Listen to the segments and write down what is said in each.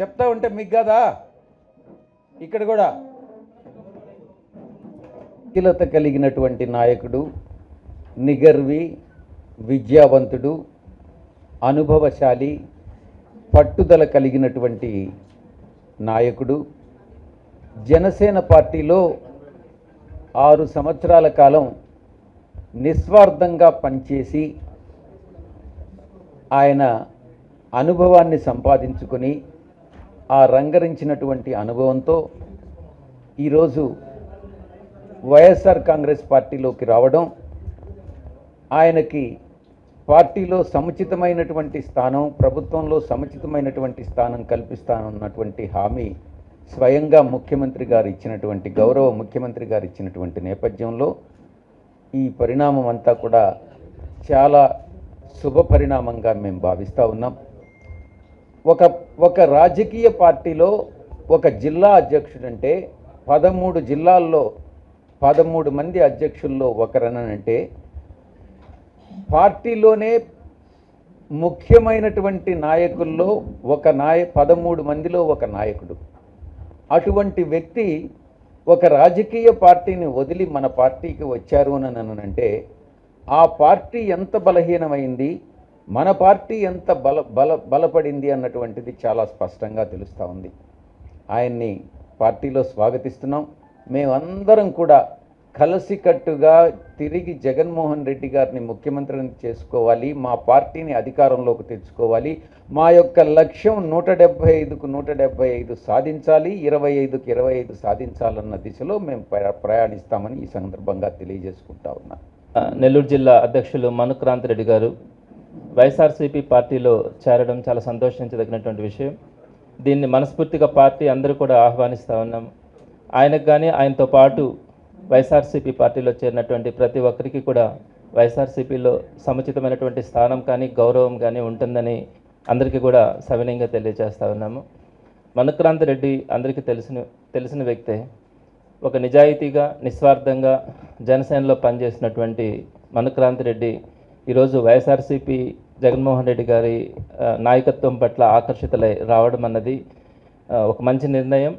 చెప్తా ఉంటే మీకు కదా? ఇక్కడ కూడా. కీలత కలిగినటువంటి నాయకుడు నిగర్వి విద్యావంతుడు అనుభవశాలి పట్టుదల కలిగినటువంటి నాయకుడు. జనసేన పార్టీలో ఆరు సంవత్సరాల కాలం నిస్వార్థంగా పనిచేసి ఆయన అనుభవాన్ని సంపాదించుకొని ఆ రంగరించినటువంటి అనుభవంతో ఈరోజు వైఎస్ఆర్ కాంగ్రెస్ పార్టీలోకి రావడం ఆయనకి పార్టీలో సముచితమైనటువంటి స్థానం ప్రభుత్వంలో సముచితమైనటువంటి స్థానం కల్పిస్తానన్నటువంటి హామీ స్వయంగా ముఖ్యమంత్రి గారు ఇచ్చినటువంటి గౌరవ ముఖ్యమంత్రి గారు ఇచ్చినటువంటి నేపథ్యంలో ఈ పరిణామం అంతా కూడా చాలా శుభ పరిణామంగా మేము భావిస్తూ ఉన్నాం. ఒక ఒక రాజకీయ పార్టీలో ఒక జిల్లా అధ్యక్షుడంటే పదమూడు జిల్లాల్లో పదమూడు మంది అధ్యక్షుల్లో ఒకరనంటే పార్టీలోనే ముఖ్యమైనటువంటి నాయకుల్లో ఒక నాయ పదమూడు మందిలో ఒక నాయకుడు. అటువంటి వ్యక్తి ఒక రాజకీయ పార్టీని వదిలి మన పార్టీకి వచ్చారు అని అంటే ఆ పార్టీ ఎంత బలహీనమైంది మన పార్టీ ఎంత బల బల బలపడింది అన్నటువంటిది చాలా స్పష్టంగా తెలుస్తూ ఉంది. ఆయన్ని పార్టీలో స్వాగతిస్తున్నాం. మేమందరం కూడా కలిసికట్టుగా తిరిగి జగన్మోహన్ రెడ్డి గారిని ముఖ్యమంత్రిని చేసుకోవాలి మా పార్టీని అధికారంలోకి తెచ్చుకోవాలి మా యొక్క లక్ష్యం నూట డెబ్భై ఐదుకు నూట డెబ్బై ఐదు సాధించాలి ఇరవై ఐదుకు ఇరవై ఐదు సాధించాలన్న దిశలో మేము ప్రయా- ప్రయాణిస్తామని ఈ సందర్భంగా తెలియజేసుకుంటా ఉన్నాం. నెల్లూరు జిల్లా అధ్యక్షులు మనుక్రాంత్ రెడ్డి గారు వైఎస్ఆర్సీపీ పార్టీలో చేరడం చాలా సంతోషించదగినటువంటి విషయం. దీన్ని మనస్ఫూర్తిగా పార్టీ అందరూ కూడా ఆహ్వానిస్తూ ఉన్నాం. ఆయనకు కానీ ఆయనతో పాటు వైఎస్ఆర్సీపీ పార్టీలో చేరినటువంటి ప్రతి ఒక్కరికి కూడా వైఎస్ఆర్సీపీలో సముచితమైనటువంటి స్థానం కానీ గౌరవం కానీ ఉంటుందని అందరికీ కూడా సవినయంగా తెలియజేస్తూ ఉన్నాము. మనుక్రాంత్ రెడ్డి అందరికీ తెలిసిన తెలిసిన వ్యక్తే. ఒక నిజాయితీగా నిస్వార్థంగా జనసేనలో పనిచేసినటువంటి మనుక్రాంతి రెడ్డి ఈరోజు వైఎస్ఆర్సీపీ జగన్మోహన్ రెడ్డి గారి నాయకత్వం పట్ల ఆకర్షితులై రావడం అన్నది ఒక మంచి నిర్ణయం.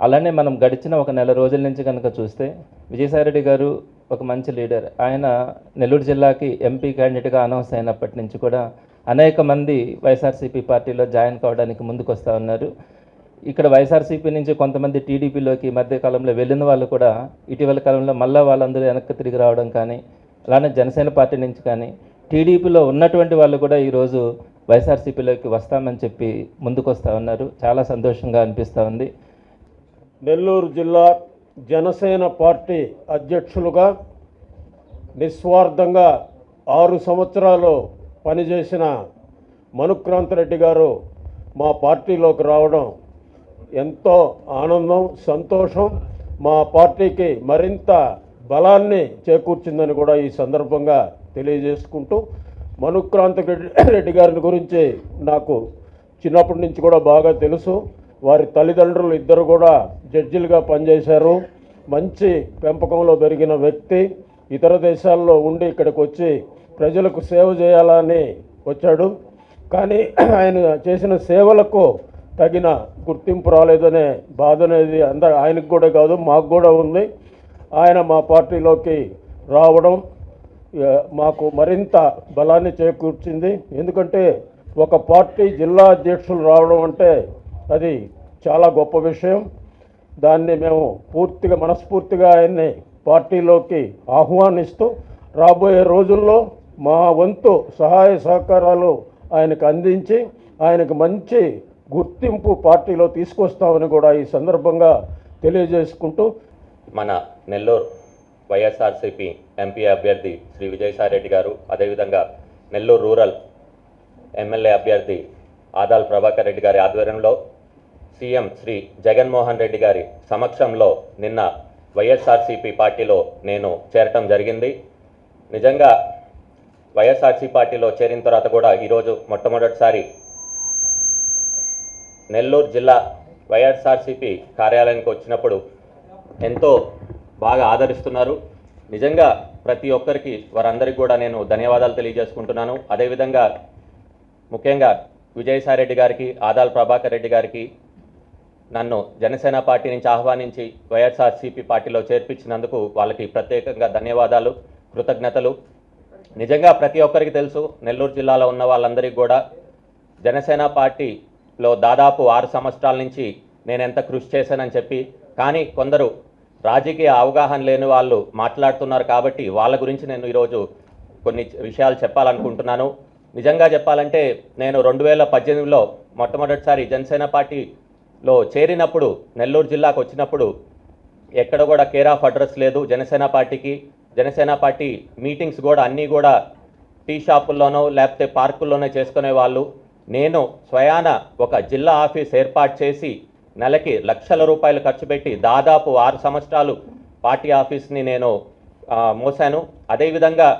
అలానే మనం గడిచిన ఒక నెల రోజుల నుంచి కనుక చూస్తే విజయసాయిరెడ్డి గారు ఒక మంచి లీడర్. ఆయన నెల్లూరు జిల్లాకి ఎంపీ క్యాండిడేట్గా అనౌన్స్ అయినప్పటి నుంచి కూడా అనేక మంది వైఎస్ఆర్సీపీ పార్టీలో జాయిన్ కావడానికి ముందుకు వస్తూ ఉన్నారు. ఇక్కడ వైఎస్ఆర్సీపీ నుంచి కొంతమంది టీడీపీలోకి మధ్య కాలంలో వెళ్ళిన వాళ్ళు కూడా ఇటీవల కాలంలో మళ్ళా వాళ్ళందరూ వెనక్కి తిరిగి రావడం కానీ అలానే జనసేన పార్టీ నుంచి కానీ టీడీపీలో ఉన్నటువంటి వాళ్ళు కూడా ఈరోజు వైఎస్ఆర్సీపీలోకి వస్తామని చెప్పి ముందుకొస్తా ఉన్నారు. చాలా సంతోషంగా అనిపిస్తూ ఉంది. నెల్లూరు జిల్లా జనసేన పార్టీ అధ్యక్షులుగా నిస్వార్థంగా ఆరు సంవత్సరాలు పనిచేసిన మనుక్రాంత్ రెడ్డి గారు మా పార్టీలోకి రావడం ఎంతో ఆనందం సంతోషం. మా పార్టీకి మరింత బలాన్ని చేకూర్చిందని కూడా ఈ సందర్భంగా తెలియజేసుకుంటూ మనుక్రాంత రెడ్డి గారిని గురించి నాకు చిన్నప్పటి నుంచి కూడా బాగా తెలుసు. వారి తల్లిదండ్రులు ఇద్దరు కూడా జడ్జిలుగా పనిచేశారు. మంచి పెంపకంలో పెరిగిన వ్యక్తి. ఇతర దేశాల్లో ఉండి ఇక్కడికి వచ్చి ప్రజలకు సేవ చేయాలని వచ్చాడు. కానీ ఆయన చేసిన సేవలకు తగిన గుర్తింపు రాలేదనే బాధ అనేది అంద ఆయనకు కూడా కాదు మాకు కూడా ఉంది. ఆయన మా పార్టీలోకి రావడం మాకు మరింత బలాన్ని చేకూర్చింది. ఎందుకంటే ఒక పార్టీ జిల్లా అధ్యక్షులు రావడం అంటే అది చాలా గొప్ప విషయం. దాన్ని మేము పూర్తిగా మనస్ఫూర్తిగా ఆయన్ని పార్టీలోకి ఆహ్వానిస్తూ రాబోయే రోజుల్లో మా వంతు సహాయ సహకారాలు ఆయనకు అందించి ఆయనకు మంచి గుర్తింపు పార్టీలో తీసుకొస్తామని కూడా ఈ సందర్భంగా తెలియజేసుకుంటూ మన నెల్లూరు వైఎస్ఆర్సీపీ ఎంపీ అభ్యర్థి శ్రీ విజయసాయిరెడ్డి గారు. అదేవిధంగా నెల్లూరు రూరల్ ఎమ్మెల్యే అభ్యర్థి ఆదాల్ ప్రభాకర్ రెడ్డి గారి ఆధ్వర్యంలో సీఎం శ్రీ జగన్మోహన్ రెడ్డి గారి సమక్షంలో నిన్న వైఎస్ఆర్సీపీ పార్టీలో నేను చేరటం జరిగింది. నిజంగా వైఎస్ఆర్సీ పార్టీలో చేరిన తర్వాత కూడా ఈరోజు మొట్టమొదటిసారి నెల్లూరు జిల్లా వైఎస్ఆర్సీపీ కార్యాలయానికి వచ్చినప్పుడు ఎంతో బాగా ఆదరిస్తున్నారు. నిజంగా ప్రతి ఒక్కరికి వారందరికీ కూడా నేను ధన్యవాదాలు తెలియజేసుకుంటున్నాను. అదేవిధంగా ముఖ్యంగా విజయసాయిరెడ్డి గారికి ఆదాల్ ప్రభాకర్ రెడ్డి గారికి నన్ను జనసేన పార్టీ నుంచి ఆహ్వానించి వైఎస్ఆర్సీపీ పార్టీలో చేర్పించినందుకు వాళ్ళకి ప్రత్యేకంగా ధన్యవాదాలు కృతజ్ఞతలు. నిజంగా ప్రతి ఒక్కరికి తెలుసు నెల్లూరు జిల్లాలో ఉన్న వాళ్ళందరికీ కూడా జనసేన పార్టీలో దాదాపు ఆరు సంవత్సరాల నుంచి నేను ఎంత కృషి చేశానని చెప్పి కానీ కొందరు రాజకీయ అవగాహన లేని వాళ్ళు మాట్లాడుతున్నారు కాబట్టి వాళ్ళ గురించి నేను ఈరోజు కొన్ని విషయాలు చెప్పాలనుకుంటున్నాను. నిజంగా చెప్పాలంటే నేను రెండు వేల పద్దెనిమిదిలో మొట్టమొదటిసారి జనసేన పార్టీలో చేరినప్పుడు నెల్లూరు జిల్లాకు వచ్చినప్పుడు ఎక్కడ కూడా కేర్ ఆఫ్ అడ్రస్ లేదు. జనసేన పార్టీకి జనసేన పార్టీ మీటింగ్స్ కూడా అన్నీ కూడా టీ షాపుల్లోనో లేకపోతే పార్కుల్లోనే చేసుకునే వాళ్ళు. నేను స్వయాన ఒక జిల్లా ఆఫీస్ ఏర్పాటు చేసి నెలకి లక్షల రూపాయలు ఖర్చు పెట్టి దాదాపు ఆరు సంవత్సరాలు పార్టీ ఆఫీస్ని నేను మోసాను అదేవిధంగా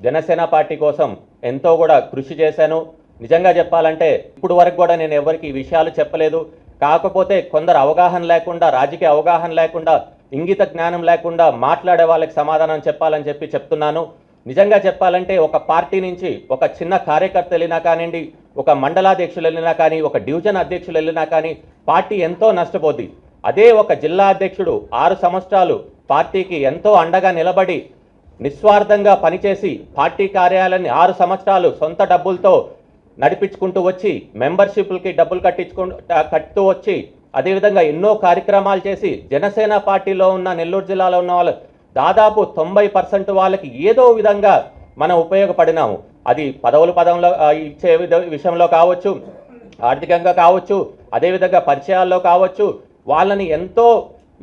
జనసేన పార్టీ కోసం ఎంతో కూడా కృషి చేశాను. నిజంగా చెప్పాలంటే ఇప్పుడు వరకు కూడా నేను ఎవరికి ఈ విషయాలు చెప్పలేదు. కాకపోతే కొందరు అవగాహన లేకుండా రాజకీయ అవగాహన లేకుండా ఇంగిత జ్ఞానం లేకుండా మాట్లాడే వాళ్ళకి సమాధానం చెప్పాలని చెప్పి చెప్తున్నాను. నిజంగా చెప్పాలంటే ఒక పార్టీ నుంచి ఒక చిన్న కార్యకర్త వెళ్ళినా కానివ్వండి ఒక మండలాధ్యక్షులు వెళ్ళినా కానీ ఒక డివిజన్ అధ్యక్షులు వెళ్ళినా కానీ పార్టీ ఎంతో నష్టపోద్ది. అదే ఒక జిల్లా అధ్యక్షుడు ఆరు సంవత్సరాలు పార్టీకి ఎంతో అండగా నిలబడి నిస్వార్థంగా పనిచేసి పార్టీ కార్యాలయాన్ని ఆరు సంవత్సరాలు సొంత డబ్బులతో నడిపించుకుంటూ వచ్చి మెంబర్షిప్లకి డబ్బులు కట్టించుకుంటూ కట్టుతూ వచ్చి అదేవిధంగా ఎన్నో కార్యక్రమాలు చేసి జనసేన పార్టీలో ఉన్న నెల్లూరు జిల్లాలో ఉన్న వాళ్ళు దాదాపు తొంభై పర్సెంట్ వాళ్ళకి ఏదో విధంగా మనం ఉపయోగపడినాము. అది పదవులు పదంలో ఇచ్చే విధ- విషయంలో కావచ్చు ఆర్థికంగా కావచ్చు అదేవిధంగా పరిచయాల్లో కావచ్చు వాళ్ళని ఎంతో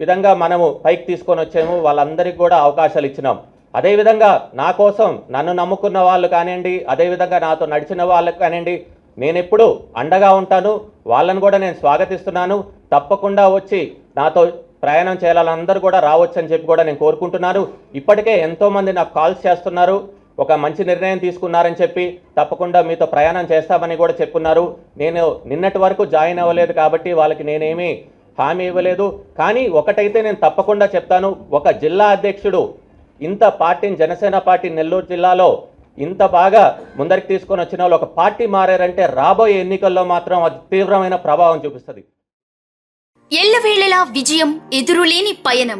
విధంగా మనము పైకి తీసుకొని వచ్చాము వాళ్ళందరికీ కూడా అవకాశాలు ఇచ్చినాం. అదేవిధంగా నా కోసం నన్ను నమ్ముకున్న వాళ్ళు కానివ్వండి అదేవిధంగా నాతో నడిచిన వాళ్ళకు కానివ్వండి నేను ఎప్పుడు అండగా ఉంటాను వాళ్ళని కూడా నేను స్వాగతిస్తున్నాను తప్పకుండా వచ్చి నాతో ప్రయాణం చేయాలని అందరూ కూడా రావచ్చు అని చెప్పి కూడా నేను కోరుకుంటున్నాను. ఇప్పటికే ఎంతోమంది నాకు కాల్స్ చేస్తున్నారు. ఒక మంచి నిర్ణయం తీసుకున్నారని చెప్పి తప్పకుండా మీతో ప్రయాణం చేస్తామని కూడా చెప్పున్నారు. నేను నిన్నటి వరకు జాయిన్ అవ్వలేదు కాబట్టి వాళ్ళకి నేనేమి హామీ ఇవ్వలేదు. కానీ ఒకటైతే నేను తప్పకుండా చెప్తాను. ఒక జిల్లా అధ్యక్షుడు ఇంత పార్టీని జనసేన పార్టీ నెల్లూరు జిల్లాలో ఇంత బాగా ముందరికి తీసుకొని వచ్చిన వాళ్ళు ఒక పార్టీ మారారంటే రాబోయే ఎన్నికల్లో మాత్రం అది తీవ్రమైన ప్రభావం చూపిస్తుంది. ఎల్లవేళలా విజయం ఎదురులేని పయనం.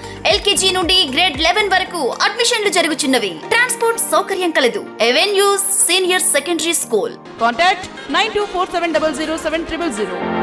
ఎల్కేజీ నుండి గ్రేడ్ లెవెన్ వరకు అడ్మిషన్లు జరుగుచున్నవి. ట్రాన్స్పోర్ట్ సౌకర్యం కలదు. Avenues senior secondary school. Contact nine two four seven double zero seven triple zero.